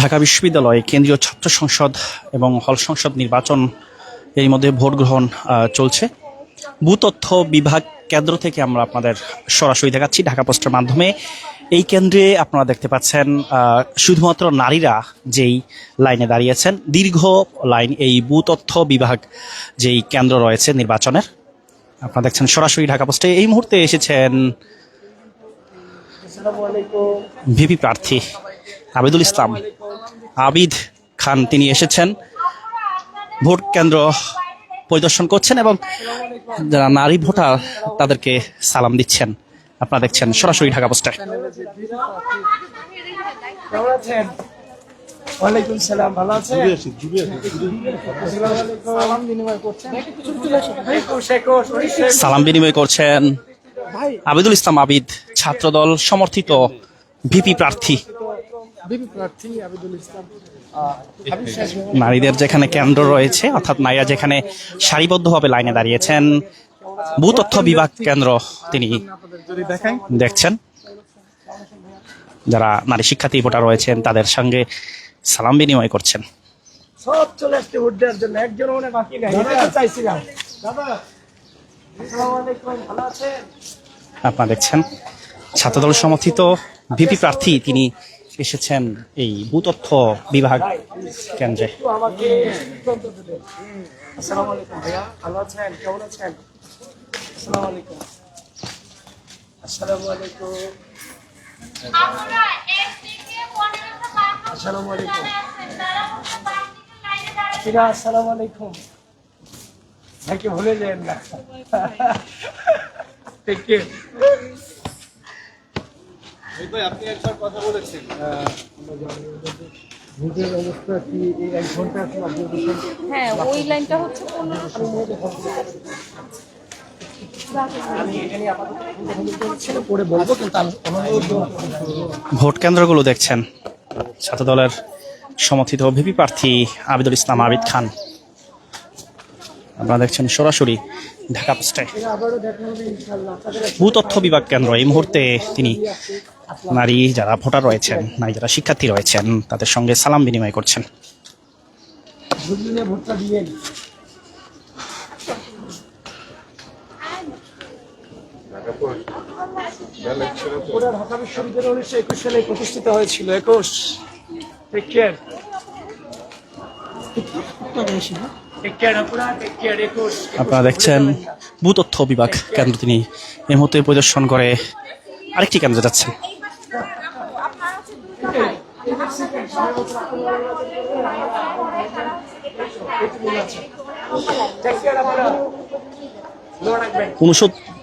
ঢাকা বিশ্ববিদ্যালয়ে কেন্দ্রীয় ছাত্র সংসদ এবং হল সংসদ নির্বাচন এর মধ্যে ভোট গ্রহণ চলছে। ভূতথ্য বিভাগ কেন্দ্র থেকে আমরা আপনাদের সরাসরি দেখাচ্ছি ঢাকা পোস্টের মাধ্যমে। এই কেন্দ্রে আপনারা দেখতে পাচ্ছেন শুধুমাত্র নারীরা যেই লাইনে দাঁড়িয়েছেন দীর্ঘ লাইন এই ভূতথ্য বিভাগ যেই কেন্দ্র রয়েছে নির্বাচনের। আপনারা দেখছেন সরাসরি ঢাকা পোস্টে এই মুহূর্তে এসেছেন ভিপি প্রার্থী আবিদুল ইসলাম। আবিদ খান তিনি এসেছেন। ভোট কেন্দ্র পরিদর্শন করছেন এবং যারা নারী ভোটার তাদেরকে সালাম দিচ্ছেন। আপনারা দেখছেন সরাসরি ঢাকা পোস্টে। কেমন আছেন? ওয়ালাইকুম সালাম ভালো আছেন? সালাম বিনিময় করছেন একুশ একুশ উনিশ সালাম বিনিময় করছেন? আবিদুল ইসলাম আবিদ ছাত্রদল সমর্থিত ভিপি প্রার্থী। বিপি প্রার্থী আবিদুল ইসলাম আহ, হাবিব শেষ নারীদের যেখানে কেন্দ্র রয়েছে অর্থাৎ নারীরা যেখানে সারিবদ্ধভাবে লাইনে দাঁড়িয়েছেন ভূতথ্য বিভাগ কেন্দ্র তিনি দেখছেন। যারা নারী শিক্ষার্থী ভোটার রয়েছেন তাদের সঙ্গে সালাম বিনিময় করছেন। সব চলে আসছে ভোট দেওয়ার জন্য একজন মনে বাকি নাই। চাইছিলাম। দাদা আসসালামু আলাইকুম ভালো আছেন? আপনারা দেখছেন ছাত্রদল সমর্থিত ভিপি প্রার্থী তিনি এসেছেন এই ভূতথ্য বিভাগ কেন্দ্রে। আসসালামু আলাইকুম ভালো আছেন? কেমন আছেন? আসসালামু আলাইকুম আসসালামু আলাইকুম আমরা এক থেকে পনেরোশো বাহান্ন আসসালামু আলাইকুম আছেন তারা হচ্ছে বাম দিকের লাইনে দাঁড়িয়ে ফিরা আসসালামু আলাইকুম ভাইকে ভুলে যাবেন না টেক কেয়ার ভোটের অবস্থা কি এই এক ঘণ্টা আপনি হ্যাঁ ওই লাইনটা হচ্ছে পনেরোশো আমি এটা নিয়ে আপাতত পরে বলব কিন্তু আমি অনুরোধ ভোট কেন্দ্রগুলো দেখছেন। ছাত্রদলের সমর্থিত ভিপি প্রার্থী আবিদুল ইসলাম আবিদ খান। আপনারা দেখছেন সরাসরি ঢাকা পোস্টে। ভূতথ্য বিভাগ কেন্দ্র, এই মুহূর্তে তিনি নারী যারা ভোটার রয়েছেন, নারী যারা শিক্ষার্থী রয়েছেন, তাদের সঙ্গে সালাম বিনিময় করছেন। একুশ প্রতিষ্ঠিত হয়েছিল আপনারা দেখছেন ভূতথ্য বিভাগ কেন্দ্র। তিনি এই মুহূর্তে পরিদর্শন করে আরেকটি কেন্দ্রে যাচ্ছেন।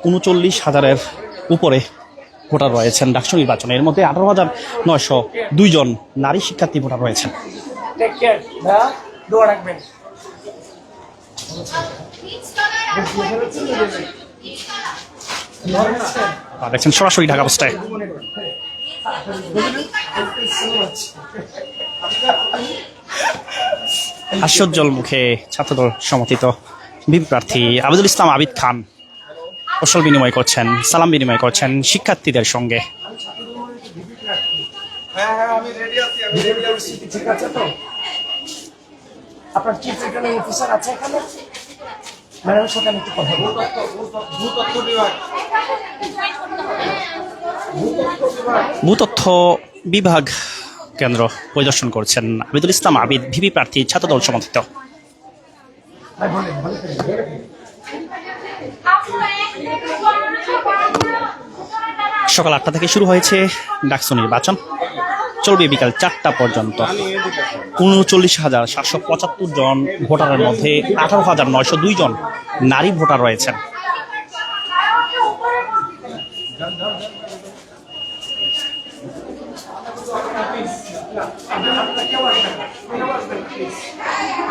উনচল্লিশ হাজারের উপরে ভোটার রয়েছেন ডাকসু নির্বাচনে। এর মধ্যে আঠারো হাজার নয়শো দুইজন নারী শিক্ষার্থী ভোটার রয়েছেন। দেখছেন সরাসরি ঢাকা পোস্টায় হাস্যোজ্জ্বল মুখে ছাত্রদল সমর্থিত বিপি প্রার্থী আবিদুল ইসলাম আবিদ খান কৌশল বিনিময় করছেন, সালাম বিনিময় করছেন শিক্ষার্থীদের সঙ্গে। পরিস্থিতি ঠিক আছে তো আপনার চিফ রিটার্নিং অফিসার আছে এখানে? ম্যাডামের সাথে আমি একটু কথা বলব। ভূতথ্য বিভাগ কেন্দ্র পরিদর্শন করছেন আবিদুল ইসলাম আবিদ ভিপি প্রার্থী ছাত্রদল সমর্থিত। থেকে পনেরোশো বাহান্ন সকাল আটটা থেকে শুরু হয়েছে ডাকসু নির্বাচন। চলবে বিকাল চারটা পর্যন্ত। উনচল্লিশ হাজার সাতশো পঁচাত্তর জন ভোটারের মধ্যে আঠারো হাজার নয়শো দুই জন নারী ভোটার রয়েছেন।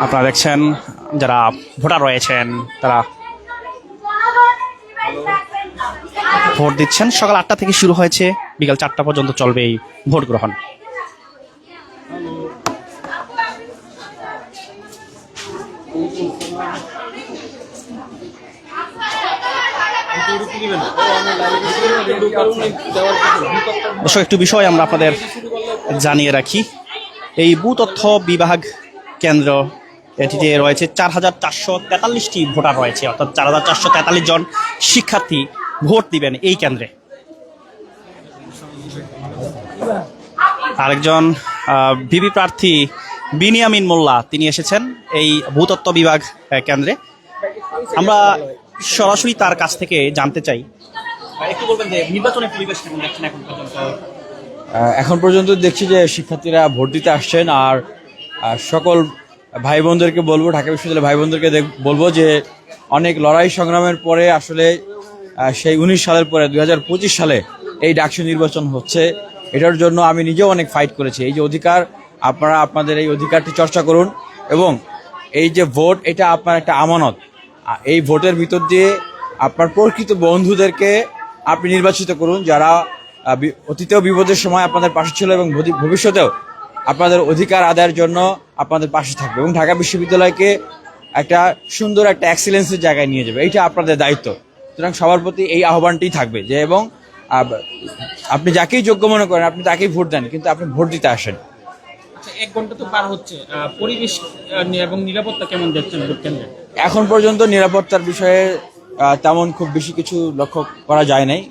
আপনারা দেখছেন, যারা ভোটার রয়েছেন, তারা ভোট দিচ্ছেন। সকাল আটটা থেকে শুরু হয়েছে। বিকাল চারটা পর্যন্ত চলবে এই ভোট গ্রহণ। দর্শক, একটু বিষয় আমরা আপনাদের জানিয়ে রাখি। এই ভূতথ্য বিভাগ কেন্দ্র এটিতে রয়েছে চার হাজার চারশো তেতাল্লিশটি ভোটার রয়েছে, অর্থাৎ চার হাজার চারশো তেতাল্লিশ জন শিক্ষার্থী ভোট দিবেন এই কেন্দ্রে। আরেকজন ভিপি প্রার্থী বিনিয়ামিন মোল্লা, তিনি এসেছেন। এই ভূতত্ত্ব বিভাগ কেন্দ্রে। আমরা সরাসরি তার কাছ থেকে জানতে চাই। একটু বলবেন যে নির্বাচনের পরিবেশ কেমন দেখছেন এখন পর্যন্ত? এখন পর্যন্ত দেখছি যে শিক্ষার্থীরা ভোট দিতে আসছেন আর সকল ভাই বোনদেরকে বলব, ঢাকা বিশ্ববিদ্যালয়ের ভাই বোনদেরকে বলব যে অনেক লড়াই সংগ্রামের পরে আসলে সেই উনিশ সালের পরে, দুই হাজার পঁচিশ সালে এই ডাকসু নির্বাচন হচ্ছে। এটার জন্য আমি নিজেও অনেক ফাইট করেছি। এই যে অধিকার, আপনারা, আপনাদের এই অধিকারটি চর্চা করুন এবং এই যে ভোট এটা আপনার একটা আমানত। এই ভোটের ভিতর দিয়ে আপনার প্রকৃত বন্ধুদেরকে আপনি নির্বাচিত করুন, যারা অতীতেও বিপদের সময় আপনাদের পাশে ছিল এবং ভবিষ্যতেও আপনাদের অধিকার আদায়ের জন্য আপনাদের পাশে থাকবে এবং ঢাকা বিশ্ববিদ্যালয়কে একটা সুন্দর একটা এক্সিলেন্সের জায়গায় নিয়ে যাবে। এইটা আপনাদের দায়িত্ব। সুতরাং সবার প্রতি এই আহ্বানটি থাকবে যে, এবং আপনি যাকেই যোগ্য মনে করেন, আপনি তাকেই ভোট দেন, কিন্তু আপনি ভোট দিতে আসেন। এক ঘণ্টা তো পার হচ্ছে। পরিবেশ এবং নিরাপত্তা কেমন দেখছেন ভোট কেন্দ্রে? এখন পর্যন্ত নিরাপত্তার বিষয়ে তেমন খুব বেশি কিছু লক্ষ্য করা যায় নাই।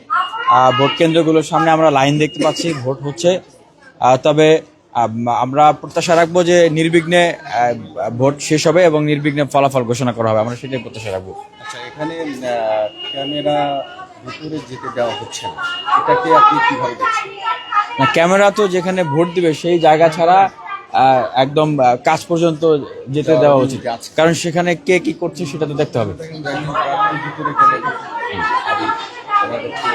ভোট কেন্দ্রগুলোর সামনে আমরা লাইন দেখতে পাচ্ছি ভোট হচ্ছে। তবে আমরা প্রত্যাশা রাখব যে নির্বিঘ্নে ভোট শেষ হবে এবং নির্বিঘ্নে ফলাফল ঘোষণা করা হবে। আমরা সেটাই প্রত্যাশা রাখব। আচ্ছা এখানে ক্যামেরা ভিতরে যেতে দেওয়া হচ্ছে না। এটাকে আপনি কীভাবে দেখছেন? না, ক্যামেরা তো যেখানে ভোট দিবে সেই জায়গা ছাড়া একদম কাজ পর্যন্ত যেতে দেওয়া উচিত। কারণ সেখানে কে কি করছে সেটা তো দেখতে হবে। প্রার্থী ভিতরে গেলে আমি আমাদেরকে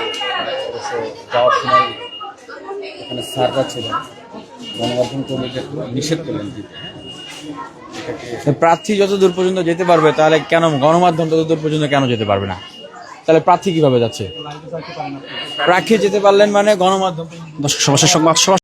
অবশ্য যাওয়ার সময় এখানে স্যাররা ছিলেন গণমাধ্যম কর্মীদের নিষেধ করলেন দিতে প্রার্থী যত দূর পর্যন্ত যেতে পারবে তাহলে কেন গণমাধ্যম তত দূর পর্যন্ত কেন যেতে পারবে না? তাহলে প্রার্থী কীভাবে যাচ্ছে? প্রার্থী যেতে পারলেন মানে গণমাধ্যম। দর্শক সংবাদ